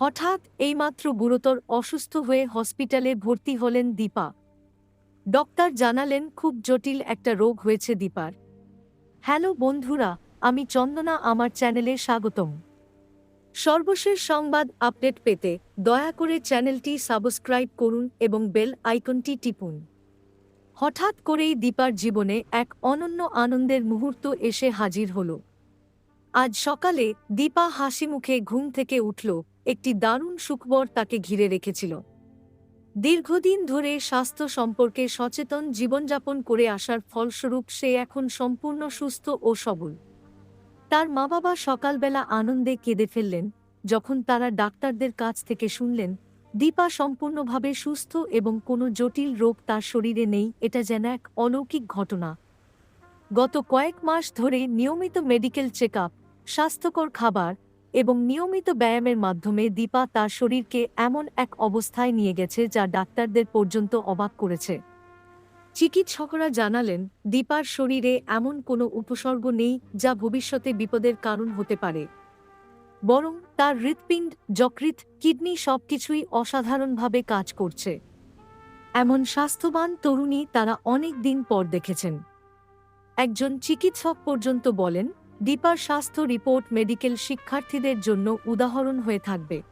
হঠাৎ এইমাত্র গুরুতর অসুস্থ হয়ে হসপিটালে ভর্তি হলেন দীপা। ডক্টর জানালেন, খুব জটিল একটা রোগ হয়েছে দীপার। হ্যালো বন্ধুরা, আমি চন্দনা, আমার চ্যানেলে স্বাগতম। সর্বশেষ সংবাদ আপডেট পেতে দয়া করে চ্যানেলটি সাবস্ক্রাইব করুন এবং বেল আইকনটি টিপুন। হঠাৎ করেই দীপার জীবনে এক অনন্য আনন্দের মুহূর্ত এসে হাজির হল। আজ সকালে দীপা হাসি মুখে ঘুম থেকে উঠল একটি দারুণ সুখবর তাকে ঘিরে রেখেছিল। দীর্ঘদিন ধরে স্বাস্থ্য সম্পর্কে সচেতন জীবনযাপন করে আসার ফলস্বরূপ সে এখন সম্পূর্ণ সুস্থ ও সবল। তার মা বাবা সকালবেলা আনন্দে কেঁদে ফেললেন, যখন তারা ডাক্তারদের কাছ থেকে শুনলেন, দীপা সম্পূর্ণভাবে সুস্থ এবং কোনো জটিল রোগ তার শরীরে নেই, এটা যেন এক অলৌকিক ঘটনা। গত কয়েক মাস ধরে নিয়মিত মেডিকেল চেক আপ স্বাস্থ্যকর খাবার এবং নিয়মিত ব্যায়ামের মাধ্যমে দীপা তার শরীরকে এমন এক অবস্থায় নিয়ে গেছে যা ডাক্তারদের পর্যন্ত অবাক করেছে। চিকিৎসকরা জানালেন, দীপার শরীরে এমন কোনো উপসর্গ নেই যা ভবিষ্যতে বিপদের কারণ হতে পারে। বরং তার হৃৎপিণ্ড, যকৃৎ, কিডনি সবকিছুই অসাধারণভাবে কাজ করছে। এমন স্বাস্থ্যবান তরুণী তারা অনেক দিন পর দেখেছেন। একজন চিকিৎসক পর্যন্ত বলেন দীপার স্বাস্থ্য রিপোর্ট মেডিকেল শিক্ষার্থীদের জন্য উদাহরণ হয়ে থাকবে।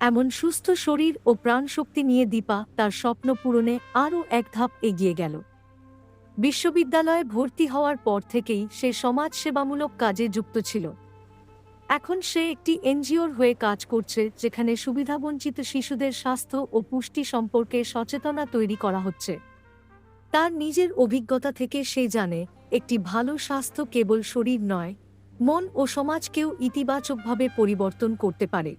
এমন সুস্থ শরীর ও প্রাণশক্তি নিয়ে দীপা তার স্বপ্ন পূরণে আরও এক ধাপ এগিয়ে গেল। বিশ্ববিদ্যালয়ে ভর্তি হওয়ার পর থেকেই সে সমাজসেবামূলক কাজে যুক্ত ছিল। এখন সে একটি এনজিওর হয়ে কাজ করছে যেখানে সুবিধাবঞ্চিত শিশুদের স্বাস্থ্য ও পুষ্টি সম্পর্কে সচেতনা তৈরি করা হচ্ছে। তার নিজের অভিজ্ঞতা থেকে সে জানে একটি ভালো স্বাস্থ্য কেবল শরীর নয় মন ও সমাজকেও ইতিবাচকভাবে পরিবর্তন করতে পারে।